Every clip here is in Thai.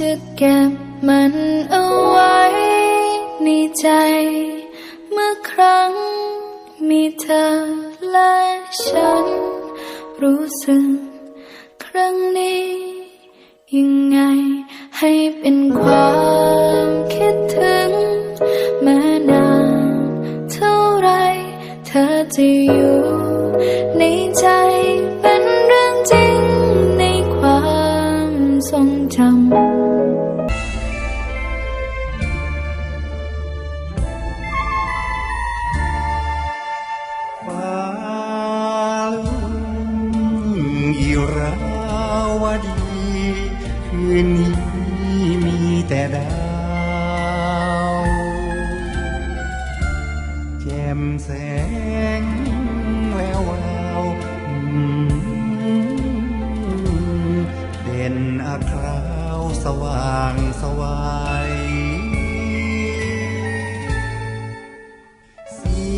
จะเก็บมันเอาไว้ในใจ เมื่อครั้งมีเธอและฉัน รู้สึกครั้งนี้ ยังไงให้เป็นความคิดถึงแม้นานเท่าไรเธอจะอยู่ นนี้มีแต่ดาวแจ่มแสงแวววาวเด่นอาคราวสว่างสวายเสี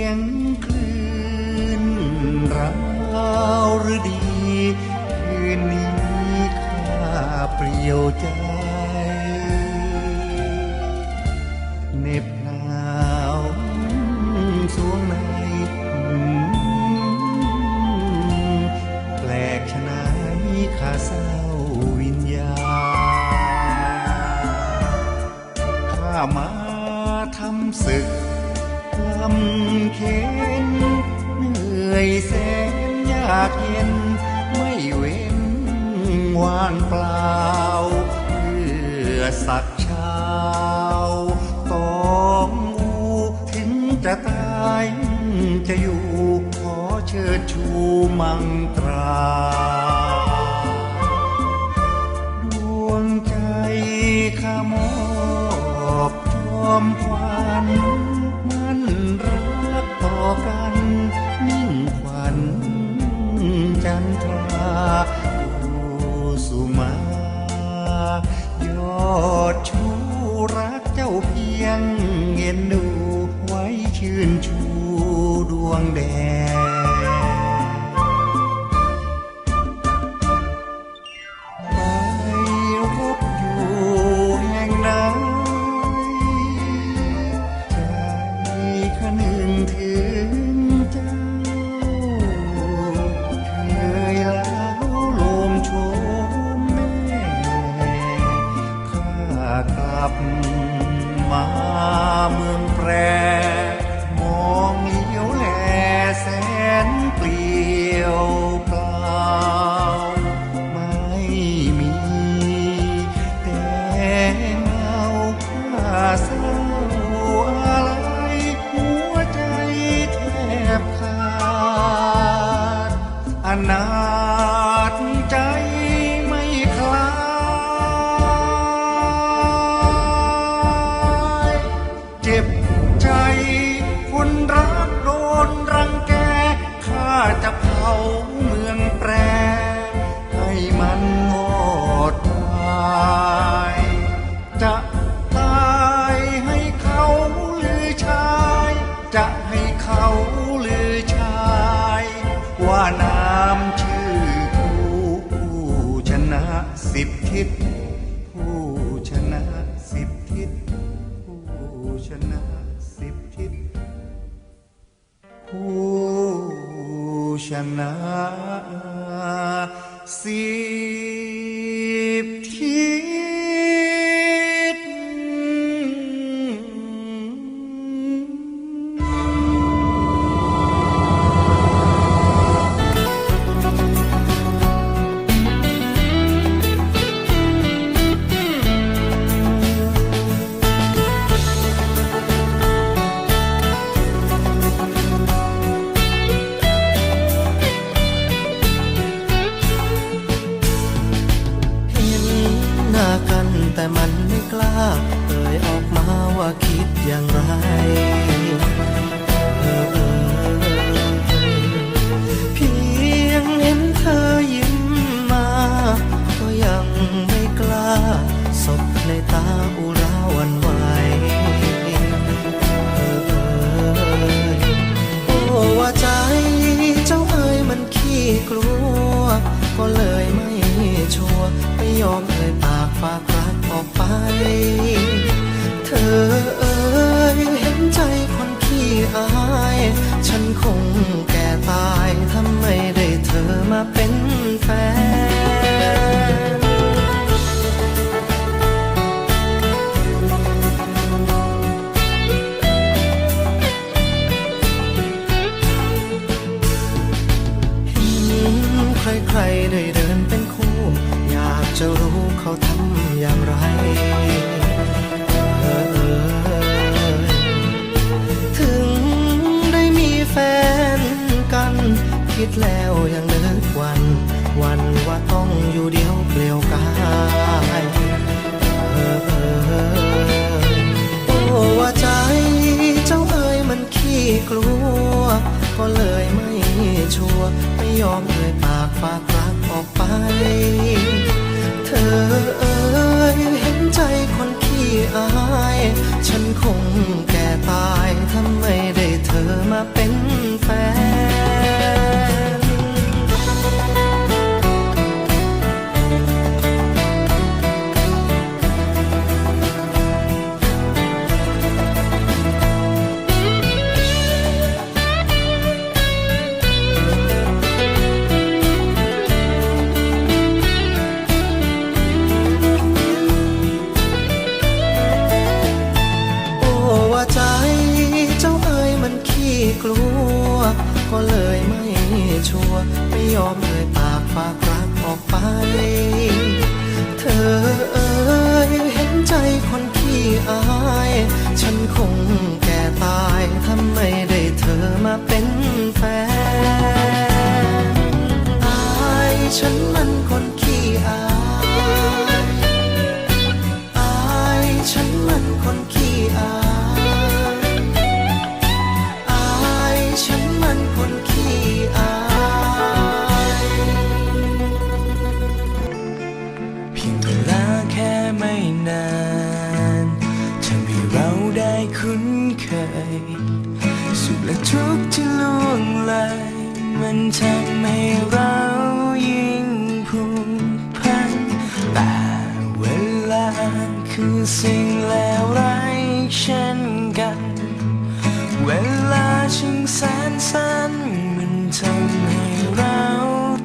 ยงคลื่นราวหรือดีคืนนี้ เปลี่ยวใจเหน็บหนาวสวงในแปลกชะไหนข้าเศร้าวิญญาข้ามาทำศึกลำเข็นเหนื่อยแสนยากเย็นไม่เว้ ว่างเปล่า เพื่อสักเช้าต้องอูถึงจะตายจะอยู่ขอเชิดชูมังตราดวงใจขมอบจอมควัน สิบทิศผู้ชนะสิบทิศผู้ชนะสิบทิศผู้ชนะสิ ตาอุราวันไหวเออเออโอ้ว่าใจเจ้าเอ๋ยมันขี้กลัว ก็เลยไม่ชัวร์ไม่ยอมเอ่ยปากฝากรักออกไป เธอเอ่ยเห็นใจคนขี้อาย ฉันคงแก อย่างไรเออถึงได้มีแฟนกัน คิดแล้วยังนึกวัน วันว่าต้องอยู่เดียวเปลี่ยวกายเออเออโอ้ว่าใจเจ้าเอ๋ยมันขี้กลัว ก็เลยไม่ชัวไม่ยอมเอ่ยปากฝากรักออกไป เธอ กลัว ก็เลยไม่ชัวร์ไม่ยอมเอ่ยปากฝากรักออกไป เธอเอ๋ยเห็นใจคนขี้อาย ฉันคงแก่ตายถ้าไม่ได้เธอมาเป็นแฟนอายฉันมันคนขี้อายอายฉันมันคนขี้อาย สุขและทุกข์ที่ล่วงเลยมันทำให้เรายิ่งผูกพันแต่เวลาคือสิ่งเลวร้ายเช่นกัน เวลาช่างแสนสั้นมันทำให้เรา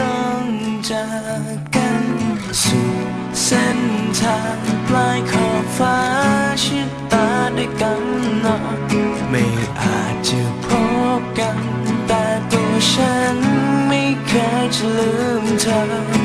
ต้องจากกันสู่เส้นทางปลายขอบฟ้าชิดตาด้วยกำหนด ไม่อาจจะพบกัน แต่ตัวฉันไม่เคยจะลืมเธอ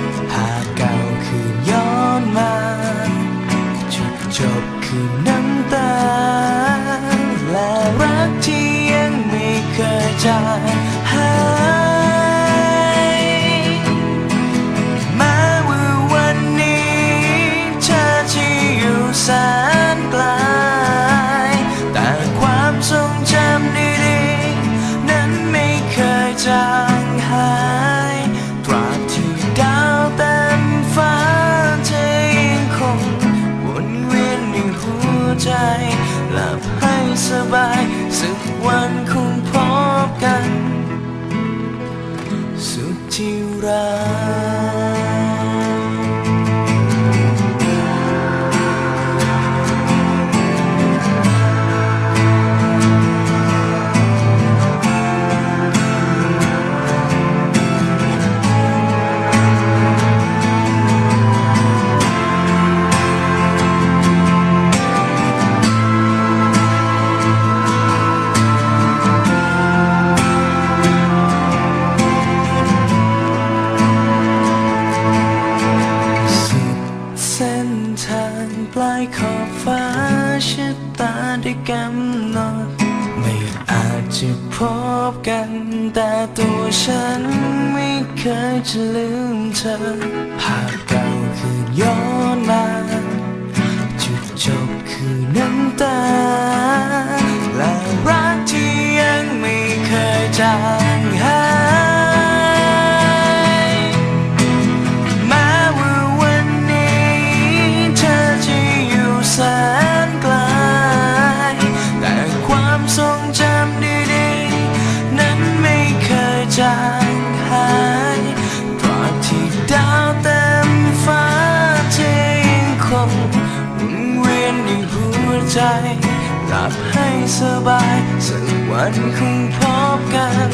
กำหนด ไม่อาจจะพบกัน แต่ตัวฉันไม่เคยจะลืมเธอหากเก่าคือย้อนมา จุดจบคือน้ำตาายตราบที่ดาวเต็มฟ้าจะยังคงวนเวียนในหัวใจหลับให้สบายสักวันคงพบกัน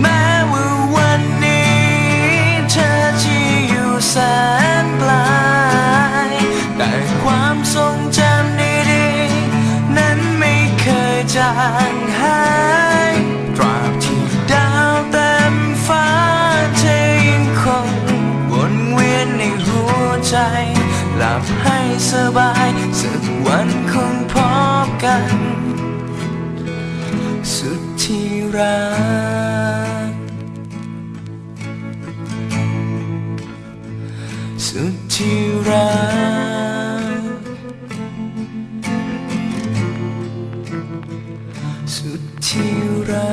แม้ว่าวันนี้เธอจะอยู่แสนไกล สบายสักวันคงพบกัน สุดที่รัก สุดที่รัก สุดที่รั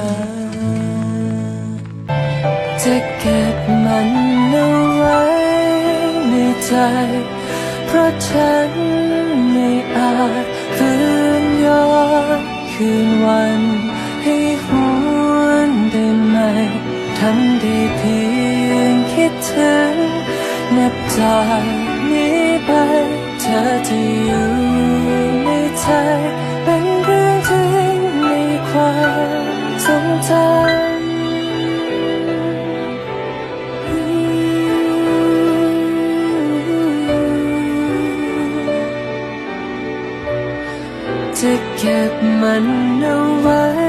ก จะเก็บมันเอาไว้ในใจ เพราะฉันไม่อาจฝืนย้อนคืนวัน ให้หวนได้ไหมทำได้เพียงคิดถึง นับจากนี้ไป เธอจะอยู่ในใจเป็น เก็บมันเอาไว้